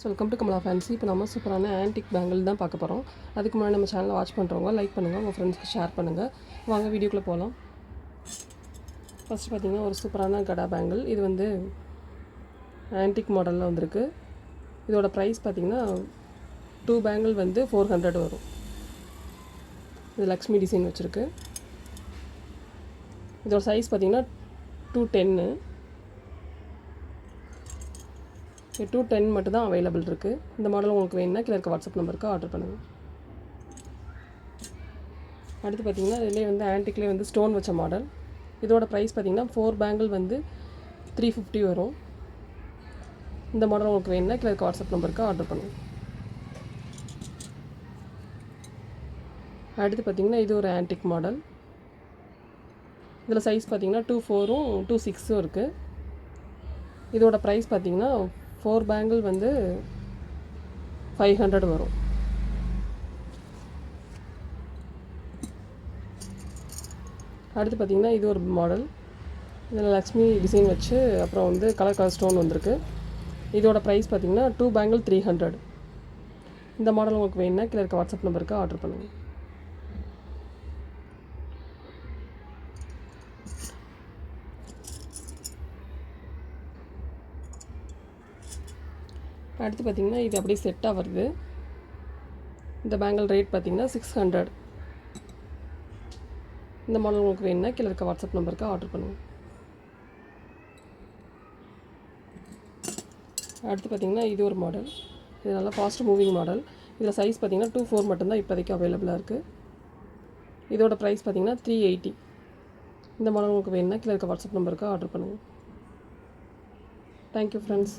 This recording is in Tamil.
வெல்கம் டு கமலா ஃபேன்சி இப்போ நம்ம சூப்பரான ஆன்டிக் பேங்கிள் தான் பார்க்க போகிறோம் அதுக்கு முன்னாடி நம்ம சேனலை வாட்ச் பண்ணுறவங்க லைக் பண்ணுங்கள் உங்கள் ஃப்ரெண்ட்ஸ்க்கு ஷேர் பண்ணுங்கள் வாங்க வீடியோக்குள்ளே போகலாம் ஃபஸ்ட் பார்த்தீங்கன்னா ஒரு சூப்பரான கடா பேங்கிள் இது வந்து ஆன்டிக் மாடலில் வந்திருக்கு. இதோட ப்ரைஸ் பார்த்தீங்கன்னா டூ பேங்கிள் வந்து ஃபோர் ஹண்ட்ரட் வரும். இது லக்ஷ்மி டிசைன் வச்சுருக்கு. இதோட சைஸ் பார்த்தீங்கன்னா டூ டென்னு டூ டென் மட்டும் தான் அவைலபிள் இருக்குது இந்த மாடல் உங்களுக்கு வேணும்னா கீழே இருக்க வாட்ஸ்அப் நம்பருக்கு ஆர்டர் பண்ணுங்கள் அடுத்து பார்த்தீங்கன்னா இதிலே வந்து ஆன்டிக்லேயே வந்து ஸ்டோன் வச்ச மாடல் இதோட ப்ரைஸ் பார்த்தீங்கன்னா ஃபோர் பேங்கிள் வந்து த்ரீ ஃபிஃப்டி வரும். இந்த மாடல் உங்களுக்கு வேணும்னா கீழே இருக்க வாட்ஸ்அப் நம்பருக்கு ஆர்டர் பண்ணுங்கள் அடுத்து பார்த்தீங்கன்னா இது ஒரு ஆன்டிக் மாடல் இதில் சைஸ் பார்த்தீங்கன்னா டூ ஃபோரும் டூ சிக்ஸும் இருக்குது இதோட ப்ரைஸ் பார்த்தீங்கன்னா ஃபோர் பேங்கிள் வந்து ஃபைவ் ஹண்ட்ரட் வரும். அடுத்து பார்த்தீங்கன்னா இது ஒரு மாடல் இதில் லக்ஷ்மி டிசைன் வச்சு அப்புறம் வந்து கலர் கலர் ஸ்டோன் வந்திருக்கு. இதோட ப்ரைஸ் பார்த்திங்கன்னா டூ பேங்கிள் த்ரீ ஹண்ட்ரட் இந்த மாடல் உங்களுக்கு வேணும்னா கீழே இருக்க வாட்ஸ்அப் நம்பருக்கு ஆர்டர் பண்ணுங்கள் அடுத்து பார்த்திங்கன்னா இது அப்படியே செட்டாக வருது. இந்த பேங்கிள் ரேட் பார்த்திங்கன்னா சிக்ஸ் ஹண்ட்ரட் இந்த மாடல் உங்களுக்கு வேணும்னா கீழே இருக்க வாட்ஸ்அப் நம்பருக்கு ஆர்டர் பண்ணுங்கள் அடுத்து பார்த்திங்கன்னா இது ஒரு மாடல் இது நல்லா ஃபாஸ்ட் மூவிங் மாடல் இதில் சைஸ் பார்த்திங்கன்னா டூ ஃபோர் மட்டும்தான் இப்போதைக்கு அவைலபிளாக இருக்குது இதோட ப்ரைஸ் பார்த்திங்கன்னா த்ரீ எயிட்டி இந்த மாடல் உங்களுக்கு வேணும்னா கீழே இருக்க வாட்ஸ்அப் நம்பருக்கு ஆர்டர் பண்ணுங்கள் தேங்க்யூ ஃப்ரெண்ட்ஸ்